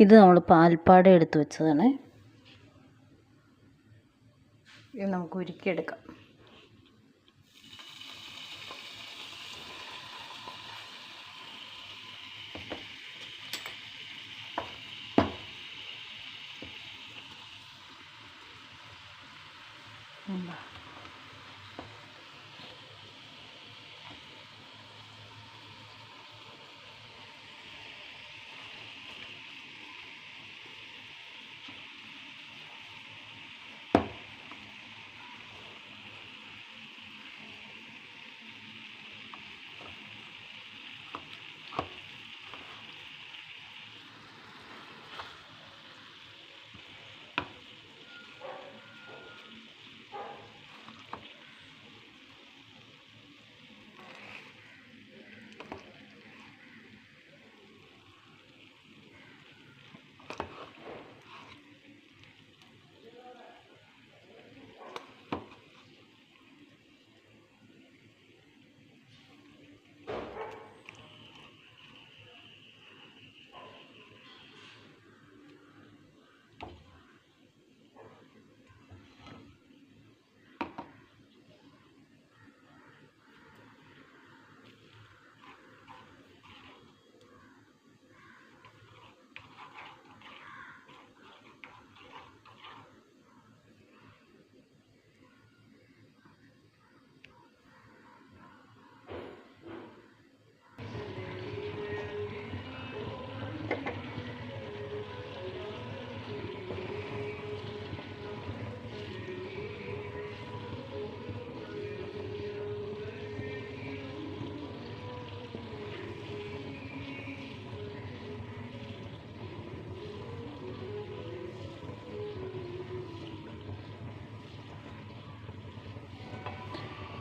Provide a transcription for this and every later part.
ഇത് നമ്മൾ പാൽപ്പാട എടുത്ത് വെച്ചതാണ്. ഇത് നമുക്ക് ഉരുക്കിയെടുക്കാം.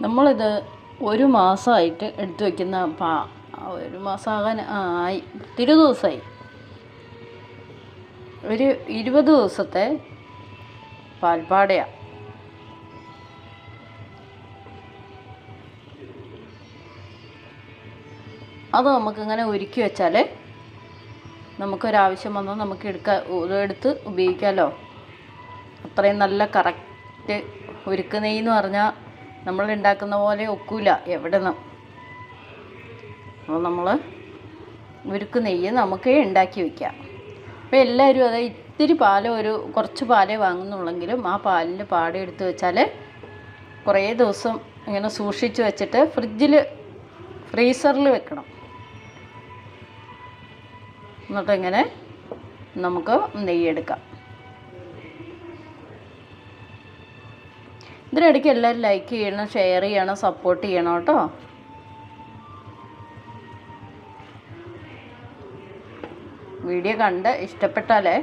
നമ്മളിത് ഒരു മാസമായിട്ട് എടുത്തു വയ്ക്കുന്ന പാ ഒരു മാസമാകാൻ ആയി. തിരു ദിവസമായി. ഒരു ഇരുപത് ദിവസത്തെ പാൽപ്പാടയാണ് അത് നമുക്കിങ്ങനെ ഒരുക്കി വെച്ചാൽ നമുക്കൊരാവശ്യം വന്നാൽ നമുക്ക് എടുക്കാൻ എടുത്ത് ഉപയോഗിക്കാമല്ലോ അത്രയും നല്ല കറക്റ്റ് ഒരുക്കുന്നതെന്ന് പറഞ്ഞാൽ നമ്മൾ ഉണ്ടാക്കുന്ന പോലെ ഒക്കൂല എവിടെ നിന്നും അപ്പോൾ നമ്മൾ ഉരുക്ക് നെയ്യ് നമുക്ക് ഉണ്ടാക്കി വയ്ക്കാം അപ്പോൾ എല്ലാവരും അത് ഇത്തിരി പാൽ ഒരു കുറച്ച് പാലേ വാങ്ങുന്നുള്ളെങ്കിലും ആ പാലിന്റെ പാടെ എടുത്ത് വെച്ചാൽ കുറേ ദിവസം ഇങ്ങനെ സൂക്ഷിച്ച് വെച്ചിട്ട് ഫ്രിഡ്ജിൽ ഫ്രീസറിൽ വെക്കണം. എന്നിട്ടിങ്ങനെ നമുക്ക് നെയ്യെടുക്കാം ഇതിനിടയ്ക്ക് എല്ലാവരും ലൈക്ക് ചെയ്യണം ഷെയർ ചെയ്യണം സപ്പോർട്ട് ചെയ്യണം കേട്ടോ. വീഡിയോ കണ്ട് ഇഷ്ടപ്പെട്ടാലേ.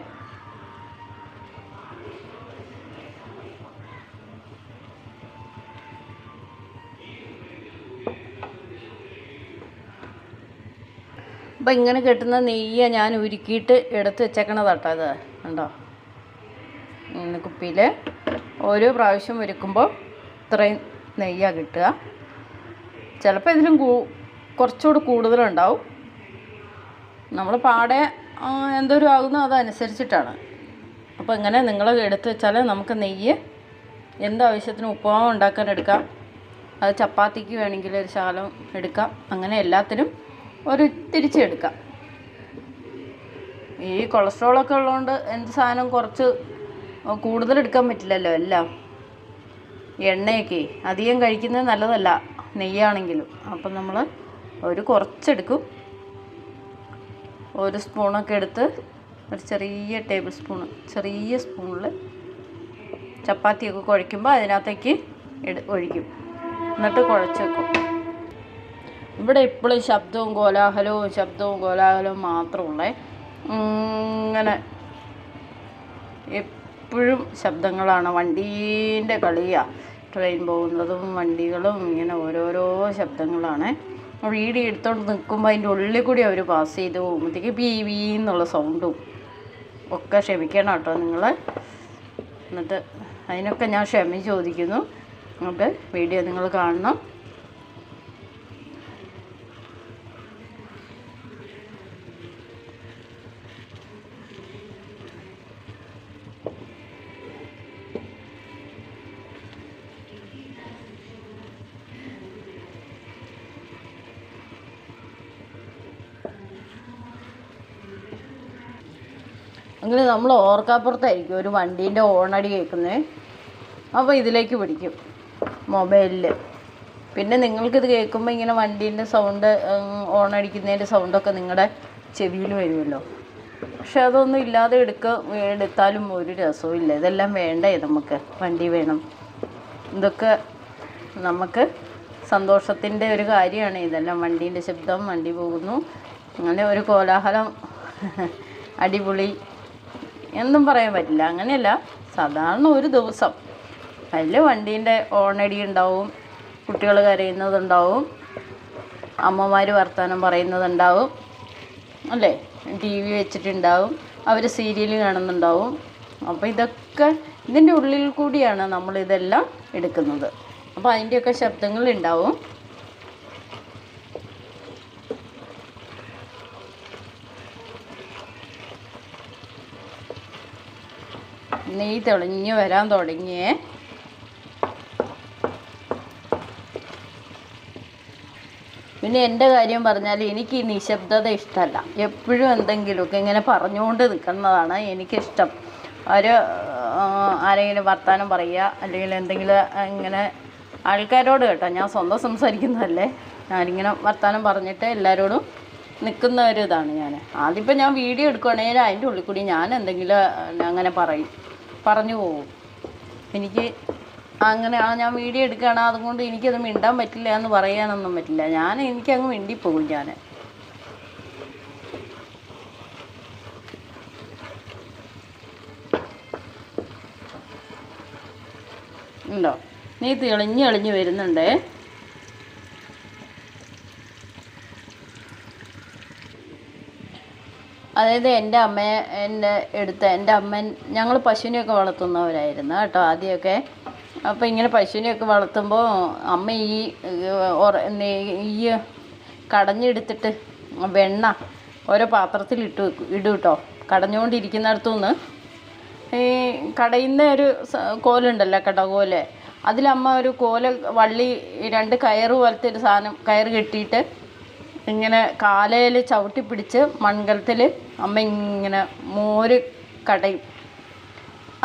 അപ്പം ഇങ്ങനെ കിട്ടുന്ന നെയ്യ ഞാൻ ഉരുക്കിയിട്ട് എടുത്ത് വെച്ചേക്കണതാട്ടോ അത് ഉണ്ടോ കുപ്പിയിൽ ഓരോ പ്രാവശ്യം ഒരുക്കുമ്പോൾ ഇത്രയും നെയ്യാണ് കിട്ടുക. ചിലപ്പോൾ ഇതിലും കൂ കുറച്ചുകൂടി കൂടുതലുണ്ടാവും. നമ്മൾ പാടെ എന്തോരം ആകുന്നോ അതനുസരിച്ചിട്ടാണ്. അപ്പോൾ ഇങ്ങനെ നിങ്ങൾ എടുത്തു വെച്ചാൽ നമുക്ക് നെയ്യ് എന്താവശ്യത്തിന് ഉപ്പുമാവ് ഉണ്ടാക്കാൻ എടുക്കാം. അത് ചപ്പാത്തിക്ക് വേണമെങ്കിൽ ഒരു ശകലം എടുക്കാം. അങ്ങനെ എല്ലാത്തിനും ഒരു തിരിച്ച് എടുക്കാം. ഈ കൊളസ്ട്രോളൊക്കെ ഉള്ളതുകൊണ്ട് എന്ത് സാധനം കുറച്ച് കൂടുതൽ എടുക്കാൻ പറ്റില്ലല്ലോ എല്ലാം. എണ്ണയൊക്കെ. അധികം കഴിക്കുന്നത് നല്ലതല്ല നെയ്യാണെങ്കിലും. അപ്പം നമ്മൾ ഒരു കുറച്ചെടുക്കും. ഒരു സ്പൂണൊക്കെ എടുത്ത് ഒരു ചെറിയ ടേബിൾ സ്പൂൺ ചെറിയ സ്പൂണിൽ ചപ്പാത്തിയൊക്കെ കുഴയ്ക്കുമ്പോൾ അതിനകത്തേക്ക് ഒഴിക്കും. എന്നിട്ട് കുഴച്ച് വെക്കും. ഇവിടെ ഇപ്പോഴും ശബ്ദവും കോലാഹലവും ശബ്ദവും കോലാഹലവും മാത്രമുള്ളേ. ഇങ്ങനെ എപ്പോഴും ശബ്ദങ്ങളാണ്. വണ്ടീന്റെ കളിയാണ് ട്രെയിൻ പോകുന്നതും വണ്ടികളും ഇങ്ങനെ ഓരോരോ ശബ്ദങ്ങളാണ്. വീഡിയോ എടുത്തോണ്ട് നിൽക്കുമ്പോൾ അതിന്റെ ഉള്ളിൽ കൂടി അവർ പാസ് ചെയ്ത് പോകുമ്പോഴത്തേക്ക് പി വി എന്നുള്ള സൗണ്ടും ഒക്കെ ക്ഷമിക്കണം കേട്ടോ നിങ്ങൾ എന്നിട്ട് അതിനൊക്കെ ഞാൻ ക്ഷമ ചോദിക്കുന്നു. നമുക്ക് വീഡിയോ നിങ്ങൾ കാണണം. എങ്കിൽ നമ്മൾ ഓർക്കാപ്പുറത്തായിരിക്കും ഒരു വണ്ടീന്റെ ഓണടി കേൾക്കുന്നത് അപ്പോൾ ഇതിലേക്ക് പിടിക്കും മൊബൈലിൽ പിന്നെ നിങ്ങൾക്കിത് കേൾക്കുമ്പോൾ ഇങ്ങനെ വണ്ടീന്റെ സൗണ്ട് ഓണടിക്കുന്നതിന്റെ സൗണ്ടൊക്കെ നിങ്ങളുടെ ചെവിയിൽ വരുമല്ലോ. പക്ഷെ അതൊന്നും ഇല്ലാതെ എടുക്ക എടുത്താലും ഒരു രസവും ഇല്ല. ഇതെല്ലാം വേണ്ടേ നമുക്ക്? വണ്ടി വേണം. ഇതൊക്കെ നമുക്ക് സന്തോഷത്തിന്റെ ഒരു കാര്യമാണ് ഇതെല്ലാം. വണ്ടീന്റെ ശബ്ദം വണ്ടി പോകുന്നു. അങ്ങനെ ഒരു കോലാഹലം അടിപൊളി എന്നും പറയാൻ പറ്റില്ല. അങ്ങനെയല്ല. സാധാരണ ഒരു ദിവസം. അതിൽ വണ്ടീന്റെ ഓണടി ഉണ്ടാവും. കുട്ടികൾ കരയുന്നതുണ്ടാവും. അമ്മമാർ വർത്തമാനം പറയുന്നതുണ്ടാവും. അല്ലേ? ടി വി വെച്ചിട്ടുണ്ടാവും. അവർ സീരിയൽ കാണുന്നുണ്ടാവും. അപ്പോൾ ഇതൊക്കെ ഇതിന്റെ ഉള്ളിൽ കൂടിയാണ് നമ്മളിതെല്ലാം എടുക്കുന്നത്. അപ്പോൾ അതിന്റെയൊക്കെ ശബ്ദങ്ങൾ ഉണ്ടാവും. നെയ്യ് തെളിഞ്ഞ് വരാൻ തുടങ്ങിയേ പിന്നെ എന്റെ കാര്യം പറഞ്ഞാൽ എനിക്ക് ഈ നിശബ്ദത ഇഷ്ടമല്ല. എപ്പോഴും എന്തെങ്കിലുമൊക്കെ ഇങ്ങനെ പറഞ്ഞുകൊണ്ട് നിൽക്കുന്നതാണ് എനിക്കിഷ്ടം. ഒരു ആരെങ്കിലും വർത്തമാനം പറയുക അല്ലെങ്കിൽ എന്തെങ്കിലും ഇങ്ങനെ ആൾക്കാരോട് കേട്ടോ ഞാൻ സ്വന്തം സംസാരിക്കുന്നതല്ലേ? ഞാനിങ്ങനെ വർത്തമാനം പറഞ്ഞിട്ട് എല്ലാവരോടും നിൽക്കുന്ന ഒരു ഇതാണ് ഞാൻ. ആദ്യമിപ്പോൾ ഞാൻ വീഡിയോ എടുക്കുകയാണെങ്കിൽ അതിന്റെ ഉള്ളിൽ കൂടി ഞാൻ എന്തെങ്കിലും അങ്ങനെ പറയും. പറഞ്ഞു പോകും എനിക്ക് അങ്ങനെ ആ ഞാൻ വീഡിയോ എടുക്കുകയാണ് അതുകൊണ്ട് എനിക്കത് മിണ്ടാൻ പറ്റില്ല എന്ന് പറയാനൊന്നും പറ്റില്ല. ഞാൻ എനിക്കങ്ങ് മിണ്ടിപ്പോകും ഞാൻ. ഉണ്ടോ? നീ തെളിഞ്ഞ് തെളിഞ്ഞ് വരുന്നുണ്ടേ. അതായത് എന്റെ അമ്മയെ എന്നെ എടുത്ത എന്റെ അമ്മൻ ഞങ്ങൾ പശുവിനെയൊക്കെ വളർത്തുന്നവരായിരുന്നു കേട്ടോ ആദ്യമൊക്കെ. അപ്പോൾ ഇങ്ങനെ പശുവിനെയൊക്കെ വളർത്തുമ്പോൾ അമ്മ ഈ ഈ കടഞ്ഞെടുത്തിട്ട് വെണ്ണ ഓരോ പാത്രത്തിൽ ഇട്ട് ഇടും കേട്ടോ. കടഞ്ഞുകൊണ്ടിരിക്കുന്നിടത്തുനിന്ന് ഈ കടയുന്ന ഒരു കോലുണ്ടല്ലോ കടകോൽ. അതിലമ്മ ഒരു കോല വള്ളി രണ്ട് കയറ് പോലത്തെ ഒരു സാധനം കയറ് കെട്ടിയിട്ട് ഇങ്ങനെ കാലയിൽ ചവിട്ടി പിടിച്ച് മൺകലത്തിൽ അമ്മ ഇങ്ങനെ മോര് കടയും.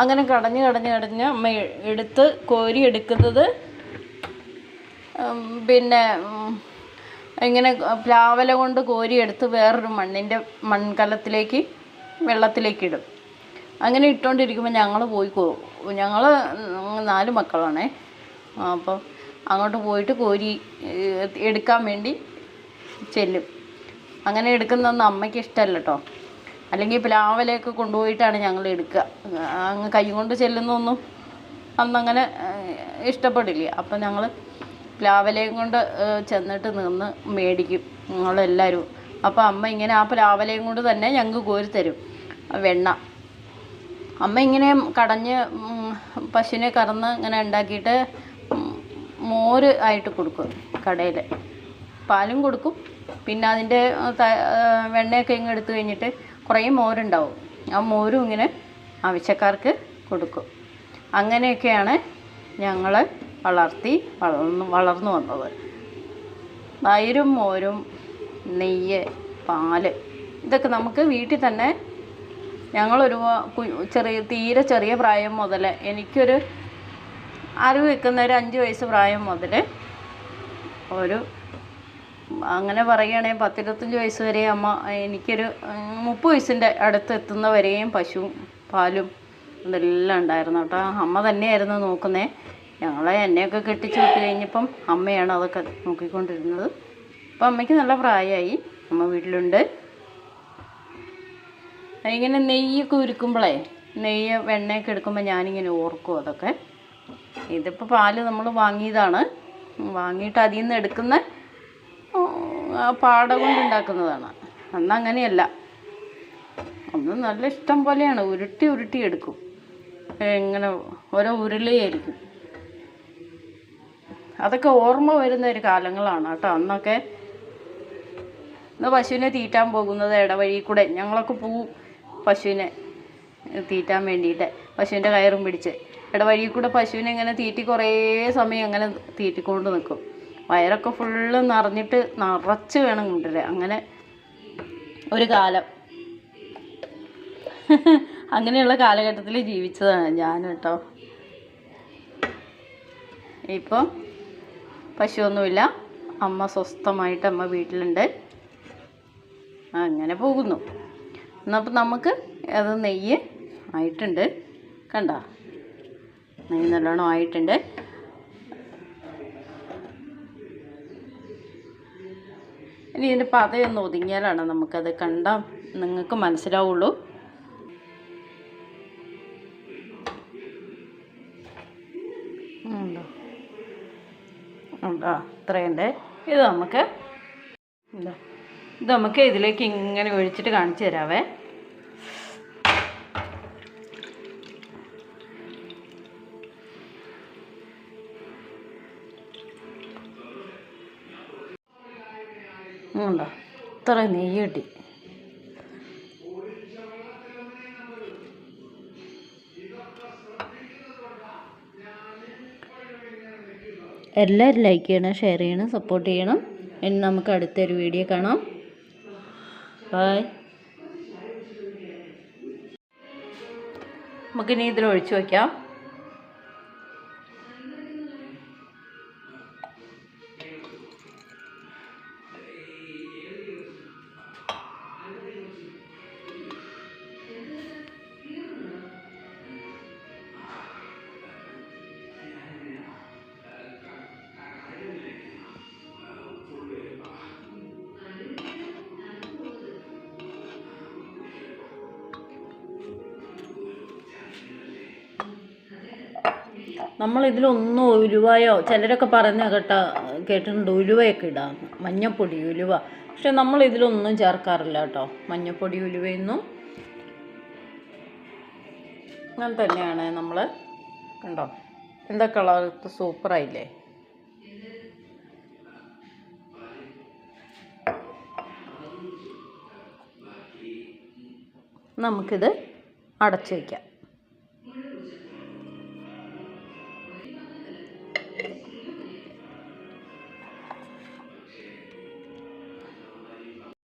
അങ്ങനെ കടഞ്ഞ് കടഞ്ഞ് കടഞ്ഞ് അമ്മ എടുത്ത് കോരി എടുക്കുന്നത് പിന്നെ ഇങ്ങനെ പ്ലാവല കൊണ്ട് കോരി എടുത്ത് വേറൊരു മണ്ണിന്റെ മൺകലത്തിലേക്ക് വെള്ളത്തിലേക്ക് ഇടും. അങ്ങനെ ഇട്ടുകൊണ്ടിരിക്കുമ്പോൾ ഞങ്ങൾ പോയി ഞങ്ങൾ നാല് മക്കളാണേ. അപ്പോൾ അങ്ങോട്ട് പോയിട്ട് കോരി എടുക്കാൻ വേണ്ടി ചെല്ലും. അങ്ങനെ എടുക്കുന്നതൊന്നും അമ്മയ്ക്ക് ഇഷ്ടമല്ല കേട്ടോ അല്ലെങ്കിൽ പ്ലാവലയൊക്കെ കൊണ്ടുപോയിട്ടാണ് ഞങ്ങൾ എടുക്കുക. അങ്ങ് കൈ കൊണ്ട് ചെല്ലുന്നൊന്നും അന്നങ്ങനെ ഇഷ്ടപ്പെടില്ല. അപ്പം ഞങ്ങൾ പ്ലാവലയും കൊണ്ട് ചെന്നിട്ട് നിന്ന് മേടിക്കും ഞങ്ങളെല്ലാവരും. അപ്പോൾ അമ്മ ഇങ്ങനെ ആ പ്ലാവലയും കൊണ്ട് തന്നെ ഞങ്ങൾക്ക് കോരി തരും. വെണ്ണ. അമ്മ ഇങ്ങനെ കടഞ്ഞ് പശുവിനെ കറന്ന് ഇങ്ങനെ ഉണ്ടാക്കിയിട്ട് മോര് ആയിട്ട് കൊടുക്കും കടയിൽ പാലും കൊടുക്കും. പിന്നെ അതിന്റെ വെണ്ണയൊക്കെ ഇങ്ങ് എടുത്തു കഴിഞ്ഞിട്ട് കുറേ മോരുണ്ടാവും. ആ മോരും ഇങ്ങനെ ആവശ്യക്കാർക്ക് കൊടുക്കും. അങ്ങനെയൊക്കെയാണ് ഞങ്ങൾ വളർത്തി വളർന്നു വളർന്നു വന്നത്. തൈരും മോരും നെയ്യ് പാൽ ഇതൊക്കെ നമുക്ക് വീട്ടിൽ തന്നെ ഞങ്ങളൊരു ചെറിയ തീരെ ചെറിയ പ്രായം മുതൽ എനിക്കൊരു അറിവ് വെക്കുന്ന ഒരു അഞ്ച് വയസ്സ് പ്രായം മുതൽ ഒരു അങ്ങനെ പറയുകയാണെങ്കിൽ പത്തിരുപത്തഞ്ച് വയസ്സ് വരെ അമ്മ എനിക്കൊരു മുപ്പത് വയസ്സിന്റെ അടുത്ത് എത്തുന്നവരെയും പശുവും പാലും ഇതെല്ലാം ഉണ്ടായിരുന്നു കേട്ടോ. അമ്മ തന്നെയായിരുന്നു നോക്കുന്നത് ഞങ്ങളെ എന്നെയൊക്കെ കെട്ടിച്ച് വിട്ട് കഴിഞ്ഞപ്പം അമ്മയാണ് അതൊക്കെ നോക്കിക്കൊണ്ടിരുന്നത്. അപ്പം അമ്മയ്ക്ക് നല്ല പ്രായമായി. അമ്മ വീട്ടിലുണ്ട്. ഇങ്ങനെ നെയ്യൊക്കെ ഉരുക്കുമ്പോഴേ നെയ്യ് വെണ്ണയൊക്കെ എടുക്കുമ്പോൾ ഞാനിങ്ങനെ ഓർക്കും അതൊക്കെ. ഇതിപ്പോൾ പാൽ നമ്മൾ വാങ്ങിയതാണ്. വാങ്ങിയിട്ട് അതിൽ നിന്ന് എടുക്കുന്ന പാട കൊണ്ടുണ്ടാക്കുന്നതാണ്. അന്ന് അങ്ങനെയല്ല അന്ന് നല്ല ഇഷ്ടം പോലെയാണ്. ഉരുട്ടി ഉരുട്ടി എടുക്കും. ഇങ്ങനെ ഓരോ ഉരുളിയായിരിക്കും. അതൊക്കെ ഓർമ്മ വരുന്ന ഒരു കാലങ്ങളാണ് കേട്ടോ അന്നൊക്കെ. ഇന്ന് പശുവിനെ തീറ്റാൻ പോകുന്നത് ഇടവഴി കൂടെ. ഞങ്ങളൊക്കെ പോവും പശുവിനെ തീറ്റാൻ വേണ്ടിയിട്ട്. പശുവിന്റെ കയറും പിടിച്ച്. ഇടവഴി കൂടെ പശുവിനെ ഇങ്ങനെ തീറ്റി കുറേ സമയം അങ്ങനെ തീറ്റിക്കൊണ്ട് നിൽക്കും വയറൊക്കെ ഫുള്ള് നിറഞ്ഞിട്ട് നിറച്ച് വേണം കൊണ്ടുവരാൻ. അങ്ങനെ ഒരു കാലം. അങ്ങനെയുള്ള കാലഘട്ടത്തിൽ ജീവിച്ചതാണ് ഞാൻ കേട്ടോ. ഇപ്പം പശുവൊന്നുമില്ല. അമ്മ സ്വസ്ഥമായിട്ട് അമ്മ വീട്ടിലുണ്ട്. അങ്ങനെ പോകുന്നു. എന്നപ്പോൾ നമുക്ക് അത് നെയ്യ് ആയിട്ടുണ്ട്. കണ്ട? നെയ്യ് നല്ലോണം ആയിട്ടുണ്ട്. ഇനി ഇതിന്റെ പതയൊന്ന് ഒതുങ്ങിയാലാണ് നമുക്കത് കണ്ടാൽ നിങ്ങൾക്ക് മനസ്സിലാവുള്ളൂ. ഉണ്ടോ? ഇത്രയുണ്ട്. ഇത് നമുക്ക് ഇത് നമുക്ക് ഇതിലേക്ക് ഇങ്ങനെ ഒഴിച്ചിട്ട് കാണിച്ചു തരാവേ. ഉണ്ടോ ഇത്ര നെയ്യ് എല്ലാവരും ലൈക്ക് ചെയ്യണം ഷെയർ ചെയ്യണം സപ്പോർട്ട് ചെയ്യണം. ഇനി നമുക്ക് അടുത്തൊരു വീഡിയോ കാണാം. ബായ് നമുക്കിനി ഇതിൽ ഒഴിച്ചു വയ്ക്കാം നമ്മൾ ഇതിലൊന്നും ഉലുവയോ ചിലരൊക്കെ പറയുന്ന കേട്ട കേട്ടിട്ടുണ്ട് ഉലുവയൊക്കെ ഇടാം. മഞ്ഞപ്പൊടി ഉലുവ. പക്ഷെ നമ്മൾ ഇതിലൊന്നും ചേർക്കാറില്ല കേട്ടോ. മഞ്ഞപ്പൊടി ഉലുവയൊന്നും. അങ്ങനെ തന്നെയാണ് നമ്മൾ കണ്ടോ? എന്താ കളർ? സൂപ്പറായില്ലേ? നമുക്കിത് അടച്ചു വയ്ക്കാം